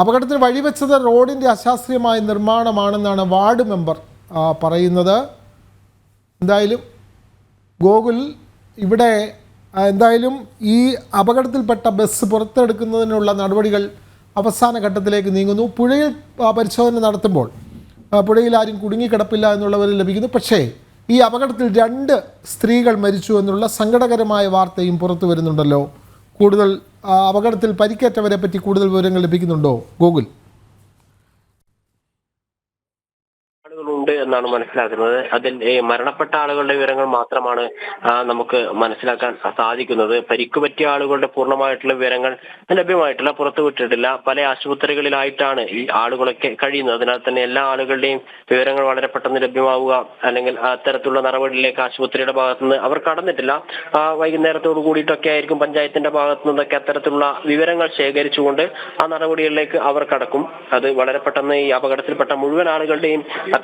അപകടത്തിന് വഴിവെച്ചത് റോഡിന്റെ അശാസ്ത്രീയമായ നിർമ്മാണമാണെന്നാണ് വാർഡ് മെമ്പർ പറയുന്നത്. എന്തായാലും ഗോകുൽ ഇവിടെ എന്തായാലും ഈ അപകടത്തിൽപ്പെട്ട ബസ് പുറത്തെടുക്കുന്നതിനുള്ള നടപടികൾ അവസാന ഘട്ടത്തിലേക്ക് നീങ്ങുന്നു. പുഴയിൽ പരിശോധന നടത്തുമ്പോൾ പുഴയിൽ ആരും കുടുങ്ങിക്കിടപ്പില്ല എന്നുള്ളവർ ലഭിക്കുന്നു. പക്ഷേ ഈ അപകടത്തിൽ രണ്ട് സ്ത്രീകൾ മരിച്ചു എന്നുള്ള സങ്കടകരമായ വാർത്തയും പുറത്തു വരുന്നുണ്ടല്ലോ. കൂടുതൽ അപകടത്തിൽ പരിക്കേറ്റവരെ പറ്റി കൂടുതൽ വിവരങ്ങൾ ലഭിക്കുന്നുണ്ടോ? ഗോകുൽ എന്നാണ് മനസ്സിലാക്കുന്നത്. അതിൽ മരണപ്പെട്ട ആളുകളുടെ വിവരങ്ങൾ മാത്രമാണ് നമുക്ക് മനസ്സിലാക്കാൻ സാധിക്കുന്നത്. പരിക്ക് പറ്റിയ ആളുകളുടെ പൂർണമായിട്ടുള്ള വിവരങ്ങൾ ലഭ്യമായിട്ടില്ല പുറത്തുവിട്ടിട്ടില്ല പല ആശുപത്രികളിലായിട്ടാണ് ഈ ആളുകളൊക്കെ കഴിയുന്നത്. അതിനാൽ തന്നെ എല്ലാ ആളുകളുടെയും വിവരങ്ങൾ വളരെ പെട്ടെന്ന് ലഭ്യമാവുക അല്ലെങ്കിൽ അത്തരത്തിലുള്ള നടപടിയിലേക്ക് ആശുപത്രിയുടെ ഭാഗത്തുനിന്ന് അവർ കടന്നിട്ടില്ല. വൈകുന്നേരത്തോട് കൂടിയിട്ടൊക്കെ ആയിരിക്കും പഞ്ചായത്തിന്റെ ഭാഗത്തു നിന്നൊക്കെ അത്തരത്തിലുള്ള വിവരങ്ങൾ ശേഖരിച്ചുകൊണ്ട് ആ നടപടികളിലേക്ക് അവർ കടക്കും. അത് വളരെ പെട്ടെന്ന് ഈ അപകടത്തിൽപ്പെട്ട മുഴുവൻ ആളുകളുടെയും ആ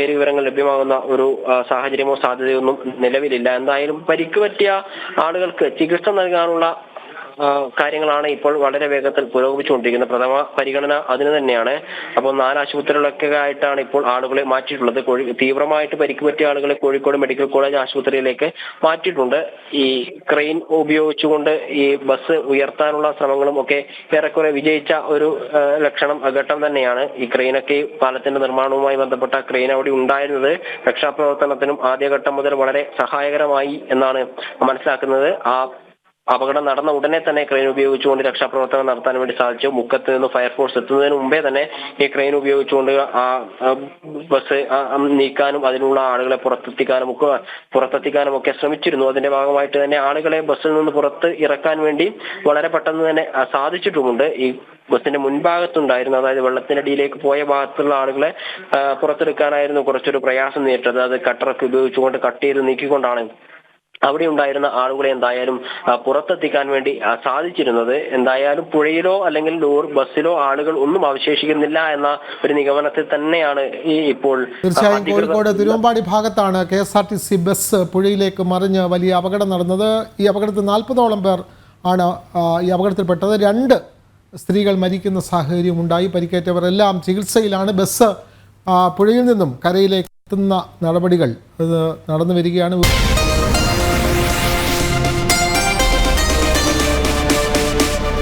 പേര് വിവരങ്ങൾ ലഭ്യമാകുന്ന ഒരു സാഹചര്യമോ സാഹചര്യമോ സാധ്യതയൊന്നും നിലവിലില്ല. എന്തായാലും പരിക്ക് പറ്റിയ ആളുകൾക്ക് ചികിത്സ നൽകാനുള്ള കാര്യങ്ങളാണ് ഇപ്പോൾ വളരെ വേഗത്തിൽ പുരോഗമിച്ചുകൊണ്ടിരിക്കുന്നത്. പ്രഥമ പരിഗണന അതിന് തന്നെയാണ്. അപ്പോൾ നാല് ആശുപത്രികളൊക്കെ ആയിട്ടാണ് ഇപ്പോൾ ആളുകളെ മാറ്റിയിട്ടുള്ളത്. തീവ്രമായിട്ട് പരിക്ക് പറ്റിയ ആളുകളെ കോഴിക്കോട് മെഡിക്കൽ കോളേജ് ആശുപത്രിയിലേക്ക് മാറ്റിയിട്ടുണ്ട്. ഈ ക്രെയിൻ ഉപയോഗിച്ചുകൊണ്ട് ഈ ബസ് ഉയർത്താനുള്ള ശ്രമങ്ങളും ഒക്കെ ഏറെക്കുറെ വിജയിച്ച ഒരു ലക്ഷണം ഘട്ടം തന്നെയാണ്. ഈ ക്രെയിനൊക്കെ പാലത്തിന്റെ നിർമ്മാണവുമായി ബന്ധപ്പെട്ട ക്രെയിൻ അവിടെ ഉണ്ടായിരുന്നത്. രക്ഷാപ്രവർത്തനത്തിനും ആദ്യഘട്ടം മുതൽ വളരെ സഹായകരമായി എന്നാണ് മനസ്സിലാക്കുന്നത്. ആ അപകടം നടന്ന ഉടനെ തന്നെ ക്രെയിൻ ഉപയോഗിച്ചുകൊണ്ട് രക്ഷാപ്രവർത്തനം നടത്താൻ വേണ്ടി സാധിച്ചു. മുക്കത്ത് നിന്ന് ഫയർഫോഴ്സ് എത്തുന്നതിന് മുമ്പേ തന്നെ ഈ ക്രെയിൻ ഉപയോഗിച്ചുകൊണ്ട് ആ ബസ് നീക്കാനും അതിനുള്ള ആളുകളെ പുറത്തെത്തിക്കാനും ഒക്കെ പുറത്തെത്തിക്കാനും ഒക്കെ ശ്രമിച്ചിരുന്നു. അതിന്റെ ഭാഗമായിട്ട് തന്നെ ആളുകളെ ബസ്സിൽ നിന്ന് പുറത്ത് ഇറക്കാൻ വേണ്ടി വളരെ പെട്ടെന്ന് തന്നെ സാധിച്ചിട്ടുമുണ്ട്. ഈ ബസ്സിന്റെ മുൻഭാഗത്തുണ്ടായിരുന്നു. അതായത് വെള്ളത്തിന്റെ അടിയിലേക്ക് പോയ ഭാഗത്തുള്ള ആളുകളെ പുറത്തെടുക്കാനായിരുന്നു കുറച്ചൊരു പ്രയാസം നേരിട്ടത്. അത് കട്ടറൊക്കെ ഉപയോഗിച്ചുകൊണ്ട് കട്ട് ചെയ്ത് നീക്കിക്കൊണ്ടാണ് അവിടെ ഉണ്ടായിരുന്ന ആളുകളെ എന്തായാലും പുറത്തെത്തിക്കാൻ വേണ്ടി സാധിച്ചിരുന്നത്. എന്തായാലും പുഴയിലോ അല്ലെങ്കിൽ ലോർ ബസ്സിലോ ആളുകൾ ഒന്നും അവശേഷിക്കുന്നില്ല എന്ന ഒരു നിഗമനത്തിൽ തന്നെയാണ് ഈ ഇപ്പോൾ തീർച്ചയായും കോഴിക്കോട് തിരുവമ്പാടി ഭാഗത്താണ് K S R T C bus പുഴയിലേക്ക് മറിഞ്ഞ് വലിയ അപകടം നടന്നത്. ഈ അപകടത്തിൽ നാൽപ്പതോളം പേർ ആണ് ഈ അപകടത്തിൽപ്പെട്ടത്. രണ്ട് സ്ത്രീകൾ മരിക്കുന്ന സാഹചര്യം ഉണ്ടായി. പരിക്കേറ്റവരെല്ലാം ചികിത്സയിലാണ്. ബസ് പുഴയിൽ നിന്നും കരയിലേക്ക് എത്തുന്ന നടപടികൾ നടന്നു വരികയാണ്.